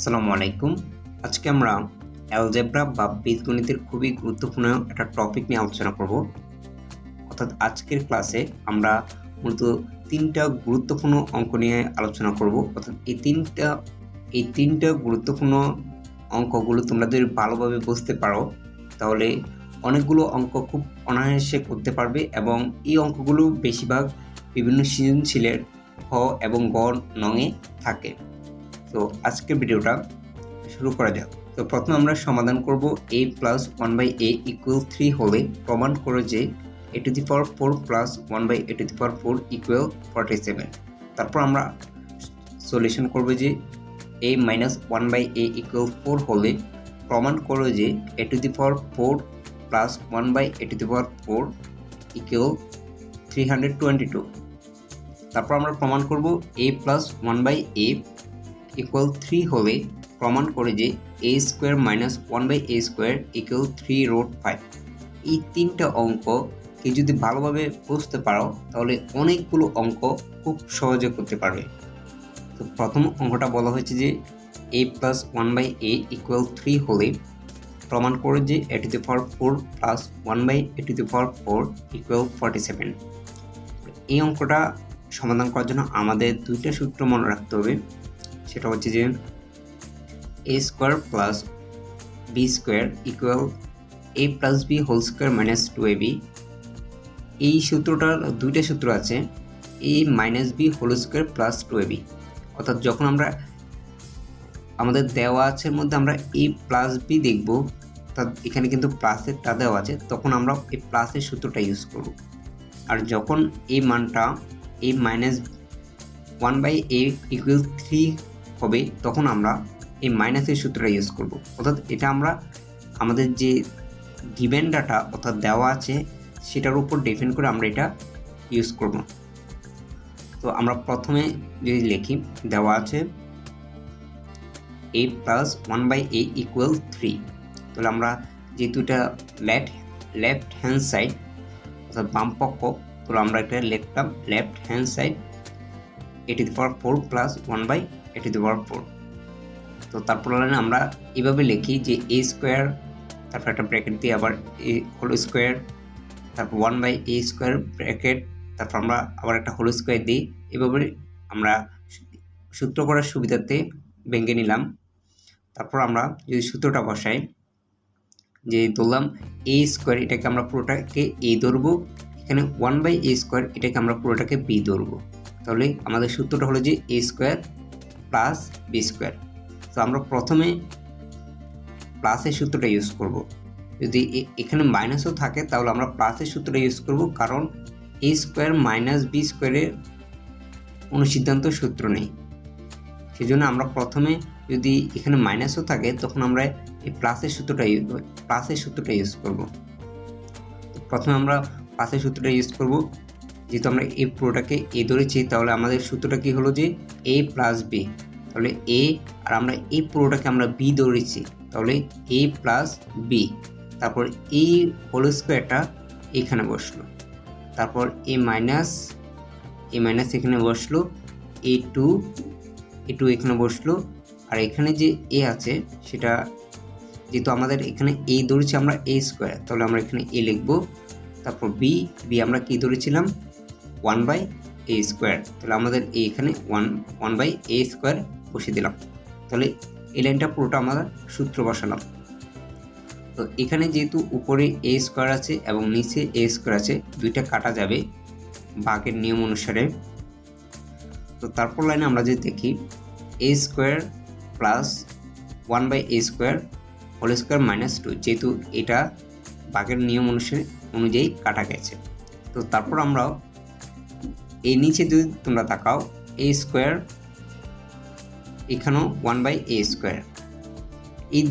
আসসালামু আলাইকুম। আজকে আমরা অ্যালজেব্রা বা বীজগণিতের খুবই গুরুত্বপূর্ণ একটা টপিক নিয়ে আলোচনা করব। অর্থাৎ আজকের ক্লাসে আমরা মূলত তিনটা গুরুত্বপূর্ণ অঙ্ক নিয়ে আলোচনা করব। অর্থাৎ এই তিনটা এই তিনটা গুরুত্বপূর্ণ অঙ্কগুলো তোমরা যদি ভালোভাবে বুঝতে পারো, তাহলে অনেকগুলো অঙ্ক খুব অনায়াসে করতে পারবে এবং এই অঙ্কগুলো বেশিরভাগ বিভিন্ন সৃজনশীলের হ এবং গ নঙে থাকে। তো আজকের ভিডিওটা শুরু করা যাক তো প্রথমে আমরা সমাধান করব A plus one by A equal three হলে প্রমাণ করে যে A to the power four plus one by A to the power four equal forty seven তারপর আমরা সলিউশন করব যে A minus one by A equal four হলে প্রমাণ করো যে A to the power four plus one by A to the power four equal three hundred twenty two তারপর আমরা প্রমাণ করব A plus one by A equal three হলে প্রমাণ করে যে A square minus one by A square equal three root five এই তিনটা অঙ্ককে যদি ভালোভাবে বুঝতে পারো, তাহলে অনেকগুলো অঙ্ক খুব সহজে করতে পারবে। তো প্রথম অঙ্কটা বলা হয়েছে যে A plus one by A equal three হলে প্রমাণ করে যে A to the power four plus one by A to the power four equal forty seven এই অঙ্কটা সমাধান করার জন্য আমাদের দুইটা সূত্র মনে রাখতে হবে। সেটা হচ্ছে যে A square plus B square equal A plus B whole square minus two A B এই সূত্রটার দুইটা সূত্র আছে A minus B whole square plus two A B অর্থাৎ যখন আমরা আমাদের দেওয়া আছে মধ্যে আমরা এ প্লাস বি দেখব, অর্থাৎ এখানে কিন্তু প্লাসেরটা দেওয়া আছে, তখন আমরা এই প্লাসের সূত্রটা ইউজ করব। আর যখন এই মানটা A minus one by A equal three হবে, তখন আমরা এই মাইনাসের সূত্রটা ইউজ করব। অর্থাৎ এটা আমরা আমাদের যে গিভেন ডাটা অর্থাৎ দেওয়া আছে, সেটার উপর ডিপেন্ড করে আমরা এটা ইউজ করব। তো আমরা প্রথমে যদি লিখি, দেওয়া আছে A plus one by A equal three তাহলে আমরা যেহেতু এটা লেফট লেফট হ্যান্ড সাইড অর্থাৎ বাম পক্ষ, তাহলে আমরা এটা লিখতাম left hand side A to the power four plus one by A to the power four তো তারপর আমরা এভাবে লিখি যে এ স্কোয়ার তারপর একটা ব্র্যাকেট দিয়ে আবার এ হোল স্কোয়ার তারপর one by A square bracket তারপর আমরা আবার একটা হোল স্কোয়ার দিই। এভাবে আমরা সূত্র করার সুবিধাতে ভেঙে নিলাম। তারপর আমরা যদি সূত্রটা বসাই, যে ধরলাম এ স্কোয়ার এটাকে আমরা পুরোটাকে এ ধরবো, এখানে ওয়ান বাই এ স্কোয়ার এটাকে আমরা পুরোটাকে বি ধরবো। তাহলে আমাদের সূত্রটা হলো যে A square plus B square তো আমরা প্রথমে প্লাসের সূত্রটা ইউজ করব। যদি এখানে মাইনাসও থাকে, তাহলে আমরা প্লাসের সূত্রটা ইউজ করব, কারণ এ স্কোয়ার মাইনাস বি স্কোয়ারের কোনো সিদ্ধান্ত সূত্র নেই। সেজন্য আমরা প্রথমে যদি এখানে মাইনাসও থাকে, তখন আমরা এই প্লাসের সূত্রটা প্লাসের সূত্রটা ইউজ করব। প্রথমে আমরা প্লাসের সূত্রটা ইউজ করব। যেহেতু আমরা এই পুরোটাকে এ ধরেছি, তাহলে আমাদের সূত্রটা কি হলো যে এ প্লাস বি তাহলে এ আর আমরা এই পুরোটাকে আমরা বি ধরেছি, তাহলে এ প্লাস বি তারপর এই হোল স্কোয়ারটা এখানে বসল। তারপর এ মাইনাস এ মাইনাস এখানে বসল এ টু এ টু এখানে বসল। আর এখানে যে এ আছে, সেটা যেহেতু আমাদের এখানে এ ধরেছি আমরা এ স্কোয়ার তাহলে আমরা এখানে এ লিখব। তারপর বি বি আমরা কী ধরেছিলাম? ওয়ান বাই এ স্কোয়ার তাহলে আমাদের এ এখানে one one by A square বসিয়ে দিলাম। তাহলে এই লাইনটা পুরোটা আমরা সূত্র বসালাম। তো এখানে যেহেতু উপরে এ স্কোয়ার আছে এবং নিচে এ স্কোয়ার আছে, দুইটা কাটা যাবে বাঘের নিয়ম অনুসারে। তো তারপর লাইনে আমরা যদি দেখি A square plus one by A square whole square minus two যেহেতু এটা বাঘের নিয়ম অনুসারে অনুযায়ী কাটা গেছে। তো তারপর আমরা এই নিচে যদি তোমরা তাকাও এ স্কোয়ার এখানেও ওয়ান বাই এ স্কোয়ার এই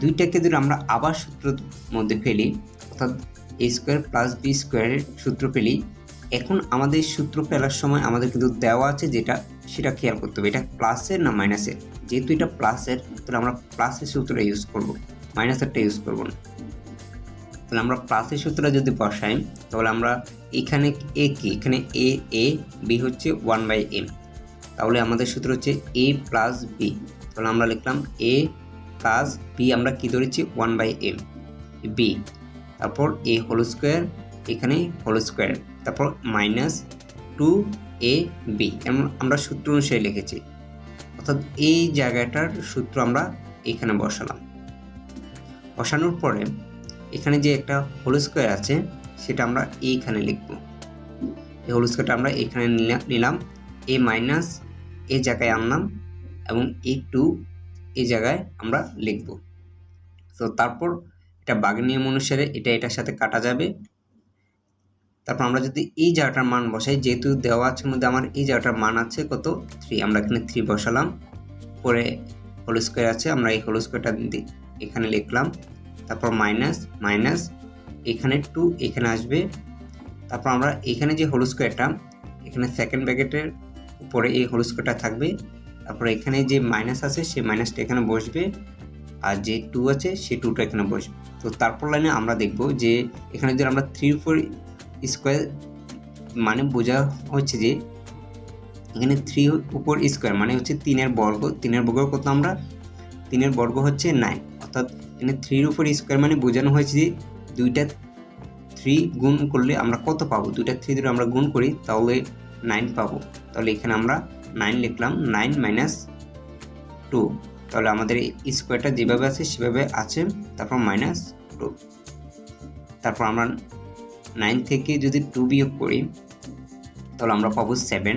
দুইটাকে যদি আমরা আবার সূত্রের মধ্যে ফেলি, অর্থাৎ এ স্কোয়ার প্লাস বি স্কোয়ারের সূত্র ফেলি এখন আমাদের সূত্র ফেলার সময় আমাদের কিন্তু দেওয়া আছে যেটা, সেটা খেয়াল করতে হবে। এটা প্লাসের না মাইনাসের যেহেতু এটা প্লাসের তাহলে আমরা প্লাসের সূত্রটা ইউজ করব। মাইনাসেরটা ইউজ করব না। তাহলে আমরা প্লাসের সূত্রটা যদি বসাই, তাহলে আমরা এখানে এ কি? এখানে এ এ বি হচ্ছে ওয়ান বাই এম তাহলে আমাদের সূত্র হচ্ছে এ প্লাস বি তাহলে আমরা লিখলাম এ প্লাস বি আমরা কি ধরেছি? ওয়ান বাই এম বি তারপর এ হোল স্কোয়ার এখানে হোল স্কোয়ার তারপর মাইনাস টু এ বি আমরা সূত্র অনুসারে লিখেছি। অর্থাৎ এই জায়গাটার সূত্র আমরা এখানে বসালাম। বসানোর পরে এখানে যে একটা হোল স্কোয়ার আছে, সেটা আমরা এইখানে লিখব। এই হোল স্কোয়ারটা আমরা এখানে নিলাম। এ মাইনাস এ জায়গায় আনলাম এবং এ টু এই জায়গায় আমরা লিখব। তো তারপর এটা বাঘ নিয়ম অনুসারে এটা এটার সাথে কাটা যাবে। তারপর আমরা যদি এই জায়গাটার মান বসাই, যেহেতু দেওয়া আছে মধ্যে আমার এই জায়গাটার মান আছে কত? থ্রি আমরা এখানে থ্রি বসালাম। পরে হোল স্কোয়ার আছে, আমরা এই হোল স্কোয়ারটা এখানে লিখলাম। তারপর মাইনাস মাইনাস এখানে টু এখানে আসবে। তারপর আমরা এখানে যে হোল স্কোয়ারটা এখানে সেকেন্ড ব্যাকেটের উপরে এই হোল স্কোয়ারটা থাকবে। তারপর এখানে যে মাইনাস আছে, সেই মাইনাসটা এখানে বসবে। আর যে টু আছে সে টুটা এখানে বসবে। তো তারপর লাইনে আমরা দেখব যে, এখানে যদি আমরা থ্রি ফোর স্কোয়ার মানে বোঝা হচ্ছে যে, এখানে থ্রি উপর স্কোয়ার মানে হচ্ছে তিনের বর্গ তিনের বর্গ কত আমরা? তিনের বর্গ হচ্ছে নাইন অর্থাৎ এখানে থ্রির উপর স্কোয়ার মানে বোঝানো হয়েছে যে দুইটা থ্রি গুণ করলে আমরা কত পাবো? দুইটা থ্রি ধরে আমরা গুণ করি, তাহলে নাইন পাবো। তাহলে এখানে আমরা নাইন লিখলাম নাইন মাইনাস টু তাহলে আমাদের স্কোয়ারটা যেভাবে আছে, সেভাবে আছে, তারপর মাইনাস টু তারপর আমরা নাইন থেকে যদি টু বিয়োগ করি, তাহলে আমরা পাবো সেভেন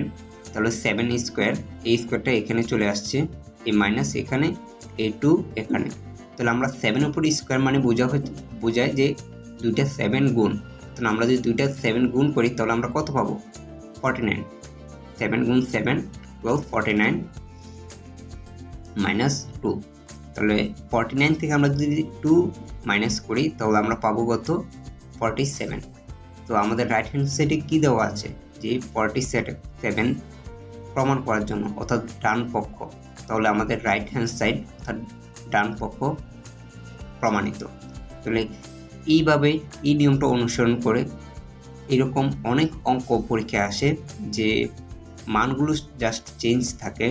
তাহলে সেভেন স্কোয়ার এই স্কোয়ারটা এখানে চলে আসছে, এই মাইনাস এখানে এ টু এখানে। তাহলে আমরা সেভেন উপর স্কোয়ার মানে বোঝা বোঝায় যে দুইটা সেভেন গুণ। তাহলে আমরা যদি দুইটা সেভেন গুণ করি, তাহলে আমরা কত পাবো? ফর্টি নাইন সেভেন গুণ seven twelve forty nine minus two তাহলে ফর্টি নাইন থেকে আমরা যদি টু মাইনাস করি, তাহলে আমরা পাবো কত? ফর্টি সেভেন তো আমাদের রাইট হ্যান্ড সাইডে কী দেওয়া আছে? যে ফর্টি সেভেন প্রমাণ করার জন্য, অর্থাৎ ডান পক্ষ। তাহলে আমাদের রাইট হ্যান্ড সাইড অর্থাৎ ডান পক্ষ প্রমাণিত। তাহলে এইভাবে এই নিয়মটা অনুসরণ করে এরকম অনেক অঙ্ক পরীক্ষায় আসে যে মানগুলো জাস্ট চেঞ্জ থাকে।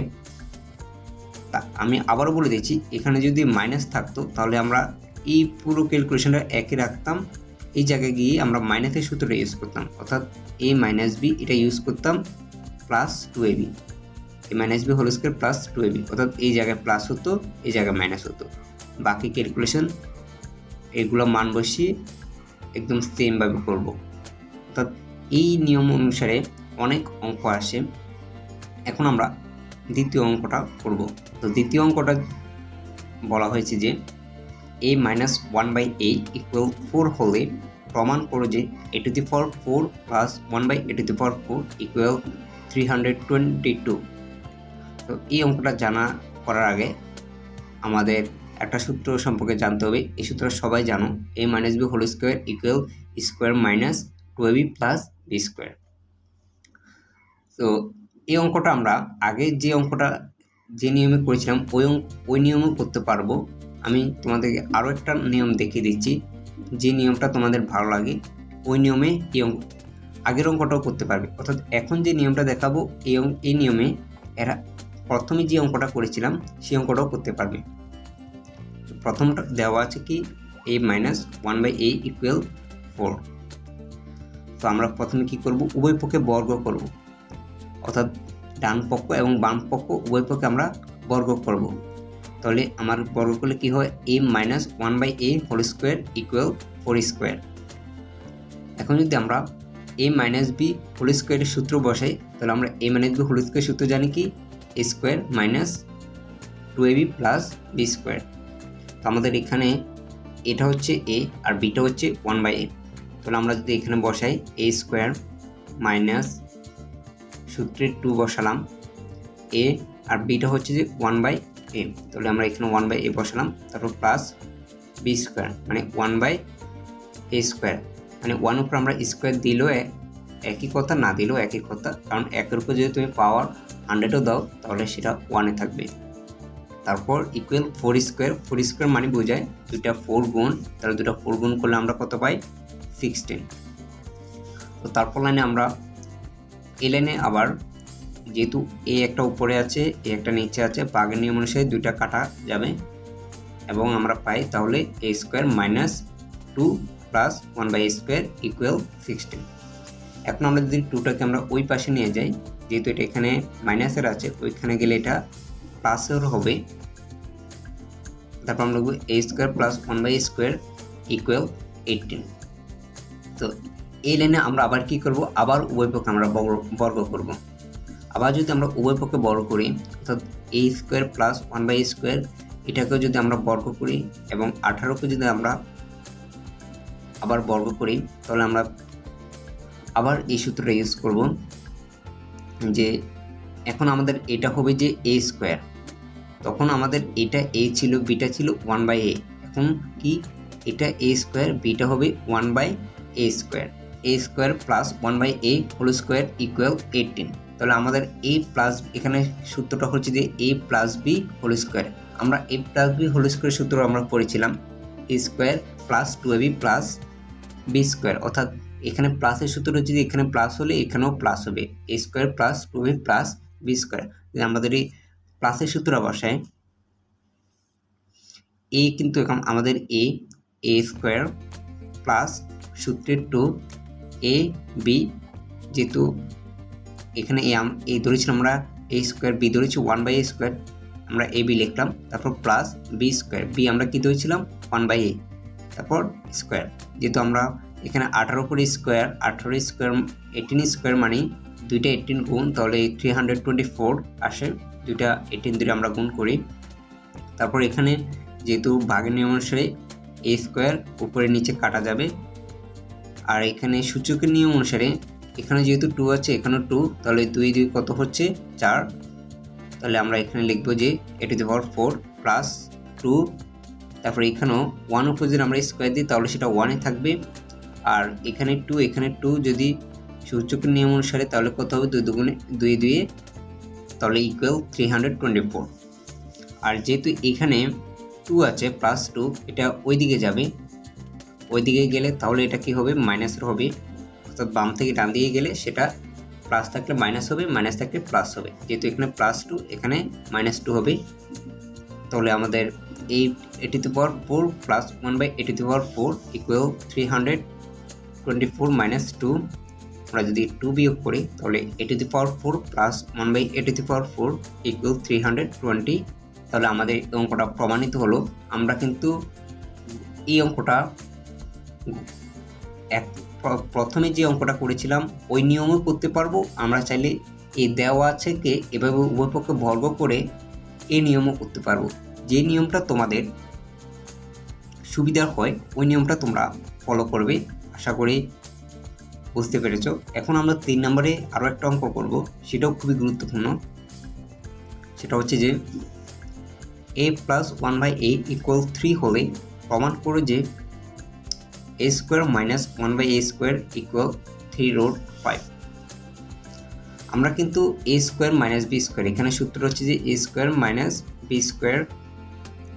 তা আমি আবারও বলে দিচ্ছি, এখানে যদি মাইনাস থাকতো তাহলে আমরা এই পুরো ক্যালকুলেশনটা একই রাখতাম। এই জায়গায় গিয়ে আমরা মাইনাসের সূত্রটা ইউজ করতাম। অর্থাৎ এ মাইনাস বি এটা ইউজ করতাম plus two a b a minus b whole square plus two a b অর্থাৎ এই জায়গায় প্লাস হতো, এই জায়গায় মাইনাস হতো। বাকি ক্যালকুলেশন এগুলো মান বসিয়ে একদম সেমভাবে করব। অর্থাৎ এই নিয়ম অনুসারে অনেক অঙ্ক আসে। এখন আমরা দ্বিতীয় অঙ্কটা করব। তো দ্বিতীয় অঙ্কটা বলা হয়েছে যে a minus one by a equal four হলে প্রমাণ করো যে a to the power four plus one by a to the power four equal three hundred twenty two তো এই অঙ্কটা জানা করার আগে আমাদের একটা সূত্র সম্পর্কে জানতে হবে। এই সূত্র সবাই জানো। A minus b whole square equal square minus two b plus b square তো এই অঙ্কটা আমরা আগে যে অঙ্কটা, যে নিয়মে করেছিলাম, ওই অঙ্ক, ওই নিয়মও করতে পারব। আমি তোমাদেরকে আরও একটা নিয়ম দেখিয়ে দিচ্ছি। যে নিয়মটা তোমাদের ভালো লাগে, ওই নিয়মে এই অঙ্ক, আগের অঙ্কটাও করতে পারবে। অর্থাৎ এখন যে নিয়মটা দেখাবো, এই এই নিয়মে এরা প্রথমে যে অঙ্কটা করেছিলাম, সেই অঙ্কটাও করতে পারবে। প্রথমটা দেওয়া আছে কি? A minus one by a equal four তো আমরা প্রথমে কি করব? উভয় পক্ষে বর্গ করব। অর্থাৎ ডান পক্ষ এবং বাম পক্ষ উভয় পক্ষে আমরা বর্গ করব। তাহলে আমার বর্গ করলে কী হয়? A minus one by a whole square equal four square এখন যদি আমরা এ মাইনাস বি হোল স্কোয়ারের সূত্র বসাই, তাহলে আমরা a minus b whole square সূত্র জানি কি? A square minus two a b plus b square তো আমাদের এখানে এটা হচ্ছে এ আর বিটা হচ্ছে ওয়ান বাই এ তাহলে আমরা যদি এখানে বসাই এ স্কোয়ার মাইনাস সূত্রে টু বসালাম এ আর বিটা হচ্ছে যে ওয়ান বাই এ তাহলে আমরা এখানে ওয়ান বাই এ বসালাম, তারপর প্লাস বি স্কোয়ার মানে ওয়ান বাই এ স্কোয়ার মানে ওয়ান উপর আমরা স্কোয়ার দিলেও একই কথা না দিলেও একই কথা, কারণ একের উপর যদি তুমি পাওয়ার হান্ড্রেডও দাও, তাহলে সেটা ওয়ানে থাকবে। তারপর equal four square four square মানে বোঝায় দুইটা ফোর গুণ, তাহলে দুটা ফোর গুণ করলে আমরা কত পাই? সিক্সটিন তো তারপর লাইনে আমরা, এই লাইনে আবার যেহেতু এ একটা উপরে আছে এ একটা নিচে আছে বাঘের নিয়ম অনুসারে দুইটা কাটা যাবে। এবং আমরা পাই তাহলে a square minus two plus one by square equal sixteen এখন আমরা যদি টুটাকে আমরা ওই পাশে নিয়ে যাই, যেহেতু এটা এখানে মাইনাসের আছে, ওইখানে গেলে এটা প্লাসের হবে। তারপর আমরা লিখব a square plus one by square equal eighteen তো এই লাইনে আমরা আবার কি করব? আবার উভয় পক্ষে আমরা বর্গ- করব। আবার যদি আমরা উভয় পক্ষে বর্গ করি, অর্থাৎ a square plus one by square এটাকেও যদি আমরা বর্গ করি এবং আঠারোকে যদি আমরা আবার বর্গ করি, তাহলে আমরা আবার এই সূত্রটা ইউজ করব যে এখন আমাদের এটা হবে যে এ স্কোয়ার তখন আমাদের এটা এ ছিল বিটা ছিল ওয়ান বাই এ এখন কি? এটা এ স্কোয়ার বিটা হবে one by a square a square plus one by a whole square equal eighteen তাহলে আমাদের এ প্লাস এখানে সূত্রটা হচ্ছে যে a plus b whole square আমরা a plus b whole square সূত্র আমরা পড়েছিলাম। A square plus two a b plus b square অর্থাৎ এখানে প্লাসের সূত্র হচ্ছে যে এখানে প্লাস হলে এখানেও প্লাস হবে। A square plus two b plus b square যদি আমাদের এই প্লাসের সূত্র বসায় এ কিন্তু এখন আমাদের এ এ স্কোয়ার প্লাস সূত্রের টু এ বি যেহেতু এখানে এ আম- এ ধরেছিলাম আমরা এ স্কোয়ার বি ধরেছি ওয়ান বাই এ স্কোয়ার আমরা এ বি লিখলাম, তারপর প্লাস বি স্কোয়ার বি আমরা কি ধরেছিলাম? ওয়ান বাই এ তারপর স্কোয়ার যেহেতু আমরা এখানে আঠারো করে স্কোয়ার আঠারো স্কোয়ার এইটিন স্কোয়ার মানে দুইটা এইটিন গুণ, তাহলে থ্রি হান্ড্রেড টোয়েন্টি ফোর আসে দুইটা এইটিন দিয়ে আমরা গুণ করি। তারপর এখানে যেহেতু ভাগের নিয়ম অনুসারে এ স্কোয়ার উপরে নিচে কাটা যাবে। আর এখানে সূচকের নিয়ম অনুসারে এখানে যেহেতু টু আছে, এখানেও টু তাহলে দুই দুই কত হচ্ছে? চার। তাহলে আমরা এখানে লিখব যে a to power four plus two তারপরে এখানেও ওয়ান উপর যদি আমরা স্কোয়ার দিই, তাহলে সেটা ওয়ানে থাকবে। আর এখানে টু এখানে টু যদি সূচকের নিয়ম অনুসারে, তাহলে কত হবে? দুই দুগুণে, দুই দুয়ে তাহলে equal three hundred twenty four আর যেহেতু এখানে টু আছে প্লাস টু এটা ওই দিকে যাবে। ওই দিকে গেলে তাহলে এটা কি হবে? মাইনাসের হবে। অর্থাৎ বাম থেকে ডান দিকে গেলে সেটা প্লাস থাকলে মাইনাস হবে মাইনাস থাকলে প্লাস হবে। যেহেতু এখানে প্লাস টু এখানে মাইনাস টু হবে। তাহলে আমাদের এই এটি to power four plus one by এটি to power four equal three hundred twenty four minus two আমরা যদি টু বিয়োগ করি, তাহলে এটি to power four plus one by এটি to power four equal three hundred twenty তাহলে আমাদের এই অঙ্কটা প্রমাণিত হলো। আমরা কিন্তু এই অঙ্কটা এক প্রথমে যে অঙ্কটা করেছিলাম, ওই নিয়মও করতে পারব। আমরা চাইলে এই দেওয়া আছে কে, এভাবে উভয় পক্ষে বর্গ করে এই নিয়মও করতে পারব। যে নিয়মটা তোমাদের সুবিধার হয়, ওই নিয়মটা তোমরা ফলো করবে। আশা করি বুঝতে পেরেছ? এখন আমরা তিন নম্বরে আরও একটা অঙ্ক করব, সেটাও খুবই গুরুত্বপূর্ণ। সেটা হচ্ছে যে a plus one by a equal three হলে প্রমাণ করো যে a square minus one by a square equal three root five আমরা কিন্তু a square minus b square এখানে সূত্র হচ্ছে যে a square minus b square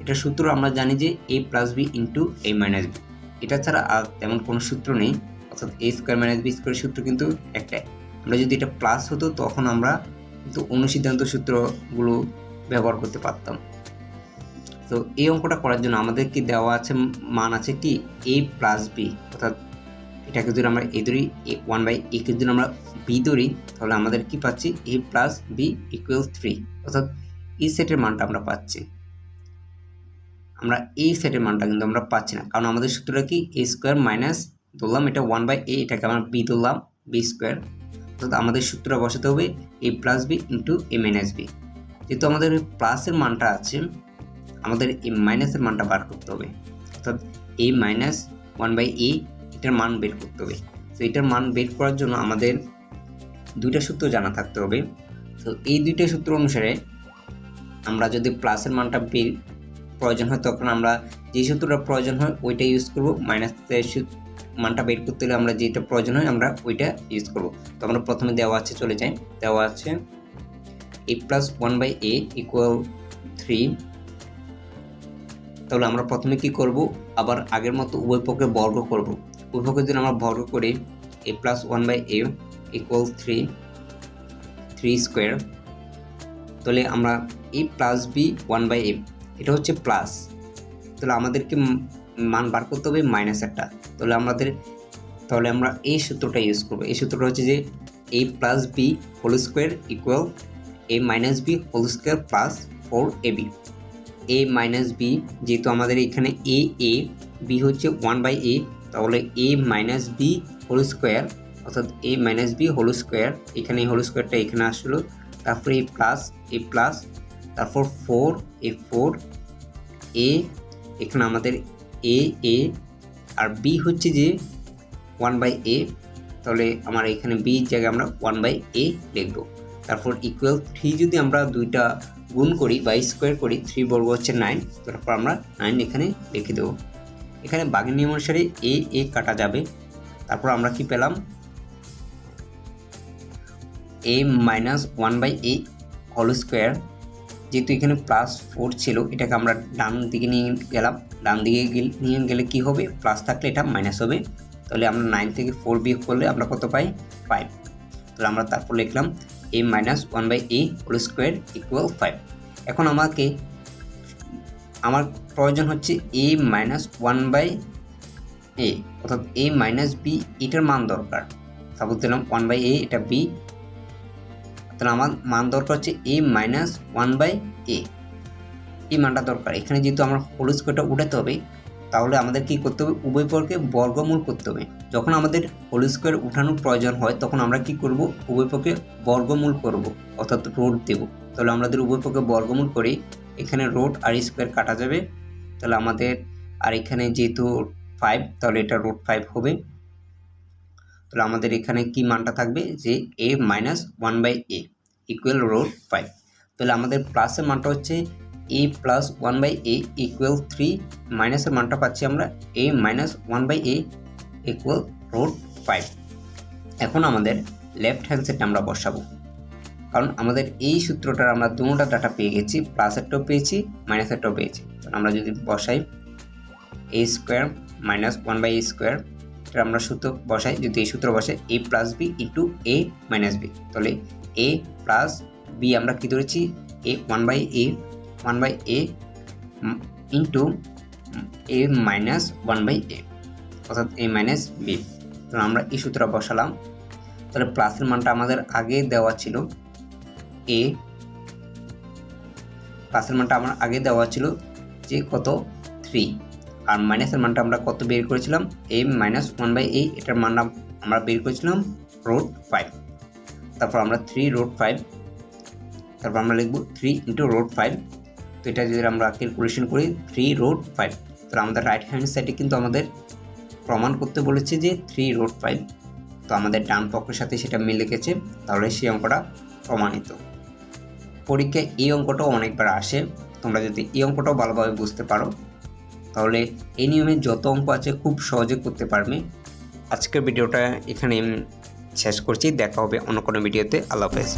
এটা সূত্র আমরা জানি যে a plus b into a minus b এটা ছাড়া আর তেমন কোনো সূত্র নেই। অর্থাৎ a square minus b square সূত্র কিন্তু একটাই। আমরা যদি এটা প্লাস হতো, তখন আমরা কিন্তু অনুসিদ্ধান্ত সূত্রগুলো ব্যবহার করতে পারতাম। তো এই অঙ্কটা করার জন্য আমাদের কি দেওয়া আছে, মান আছে কি? এ প্লাস বি অর্থাৎ এটাকে যদি আমরা এ ধরি ওয়ান বাই একে যদি আমরা বি ধরি, তাহলে আমাদের কি পাচ্ছি? A plus b equal three অর্থাৎ এই সেটের মানটা আমরা পাচ্ছি। আমরা এই সেটের মানটা কিন্তু আমরা পাচ্ছি না। কারণ আমাদের সূত্রটা কি? এ স্কোয়ার মাইনাস ধরলাম এটা ওয়ান বাই এ এটাকে আমরা বি ধরলাম বি স্কোয়ার অর্থাৎ আমাদের সূত্রটা বসাতে হবে a plus b into a minus b যেহেতু আমাদের প্লাসের মানটা আছে, আমাদের এ মাইনাসের মানটা বার করতে হবে। অর্থাৎ a minus one by a এটার মান বের করতে হবে। তো এটার মান বের করার জন্য আমাদের দুইটা সূত্র জানা থাকতে হবে। তো এই দুইটা সূত্র অনুসারে আমরা যদি প্লাসের মানটা বের, প্রয়োজন হয়, তখন আমরা যে সূত্রটা প্রয়োজন হয়, ওইটা ইউজ করব মাইনাসের মানটা বের করতে হলে আমরা যেটা প্রয়োজন হয় আমরা ওইটা ইউজ করব। তো আমরা প্রথমে দেওয়া আছে চলে যাই। দেওয়া আছে a plus one by a equal three তাহলে আমরা প্রথমে কি করব? আবার আগের মতো উভয় পক্ষে বর্গ করব। উভয় পক্ষে যদি আমরা বর্গ করি a plus one by a equal three three square তাহলে আমরা a plus b one by a এটা হচ্ছে প্লাস তাহলে আমাদেরকে মান বার করতে হবে মাইনাস একটা। তাহলে আমাদের, তাহলে আমরা এই সূত্রটা ইউজ করব। এই সূত্রটা হচ্ছে যে a plus b whole square equal a minus b whole square plus four a b a minus b যেহেতু আমাদের এখানে এ এ বি হচ্ছে ওয়ান বাই এ তাহলে a minus b whole square অর্থাৎ a minus b whole square এখানে whole স্কোয়ারটা এখানে আসলো, তারপরে এ প্লাস এ প্লাস তারপর ফোর এ ফোর এ এখানে আমাদের এ এ আর বি হচ্ছে যে ওয়ান বাই এ তাহলে আমার এখানে বি জায়গায় আমরা ওয়ান বাই এ লিখব। তারপর ইকুয়াল থ্রি যদি আমরা দুইটা গুণ করি বা স্কোয়ার করি থ্রি বর্গ হচ্ছে নাইন তারপর আমরা নাইন এখানে লিখে দেবো। এখানে বাঘের নিয়ম অনুসারে এ এ কাটা যাবে। তারপর আমরা কি পেলাম? A minus one by a whole square যেহেতু এখানে প্লাস ফোর ছিল, এটাকে আমরা ডান দিকে নিয়ে গেলাম। ডান দিকে নিয়ে গেলে কি হবে? প্লাস থাকলে এটা মাইনাস হবে। তাহলে আমরা নাইন থেকে ফোর বিয়োগ করলে আমরা কত পাই? ফাইভ তাহলে আমরা তারপর লিখলাম a minus one by a whole square equal five এখন আমাকে, আমার প্রয়োজন হচ্ছে a minus one by a অর্থাৎ এ মাইনাস বি এটার মান দরকার। সাপোজ দিলাম ওয়ান বাই এ এটা বি তাহলে আমার মান দরকার হচ্ছে a minus one by a এই মানটা দরকার। এখানে যেহেতু আমার হোল স্কোয়ারটা উঠাতে হবে, তাহলে আমাদের কি করতে হবে? উভয় পক্ষে বর্গমূল করতে হবে। যখন আমাদের হোল স্কোয়ার উঠানোর প্রয়োজন হয়, তখন আমরা কি করব? উভয় পক্ষে বর্গমূল করব, অর্থাৎ রোড দেব। তাহলে আমাদের উভয় পক্ষে বর্গমূল করে, এখানে রোড আর স্কোয়ার কাটা যাবে। তাহলে আমাদের, আর এখানে যেহেতু ফাইভ তাহলে এটা রোড ফাইভ হবে। তাহলে আমাদের এখানে কি মানটা থাকবে? যে a minus one by a equal root five তাহলে আমাদের প্লাসের মানটা হচ্ছে a plus one by a equal three মাইনাসের মানটা পাচ্ছি আমরা a minus one by a equal root five এখন আমাদের লেফট হ্যান্ড সাইডটা আমরা বসাবো। কারণ আমাদের এই সূত্রটার আমরা দুটা ডাটা পেয়ে গেছি প্লাসেরটাও পেয়েছি মাইনাসেরটাও পেয়েছি। আমরা যদি বসাই a square minus one by a square এটা আমরা সূত্র বসাই, যদি এই সূত্র বসে a plus b into a minus b তাহলে এ প্লাস বি আমরা কী ধরেছি? A one by a one by a into a minus one by a অর্থাৎ এ মাইনাস বি তো আমরা এই সূত্র বসালাম। তাহলে প্লাসের মানটা আমাদের আগে দেওয়া ছিল এ প্লাসের মানটা আমার আগে দেওয়া ছিল যে কত? থ্রি আর মাইনাসের মানটা আমরা কত বের করেছিলাম? A minus one by a এটার মান আমরা বের করেছিলাম রোড ফাইভ তারপর আমরা থ্রি রোড ফাইভ তারপর আমরা লিখব থ্রি ইন্টু রোড ফাইভ তো এটা যদি আমরা ক্যালকুলেশন করি থ্রি রোড ফাইভ তাহলে আমাদের রাইট হ্যান্ড সাইডে কিন্তু আমাদের প্রমাণ করতে বলেছে যে থ্রি রোড ফাইভ তো আমাদের ডান পক্ষের সাথে সেটা মিলে গেছে তাহলে সেই অঙ্কটা প্রমাণিত। পরীক্ষায় এই অঙ্কটাও অনেকবার আসে। তোমরা যদি এই অঙ্কটাও ভালোভাবে বুঝতে পারো তাহলে এই নিয়মে যত অঙ্ক আছে খুব সহজে করতে পারবে। আজকের ভিডিওটা এখানে শেষ করছি। দেখা হবে অন্য কোনো ভিডিওতে। আল্লাহ হাফেজ।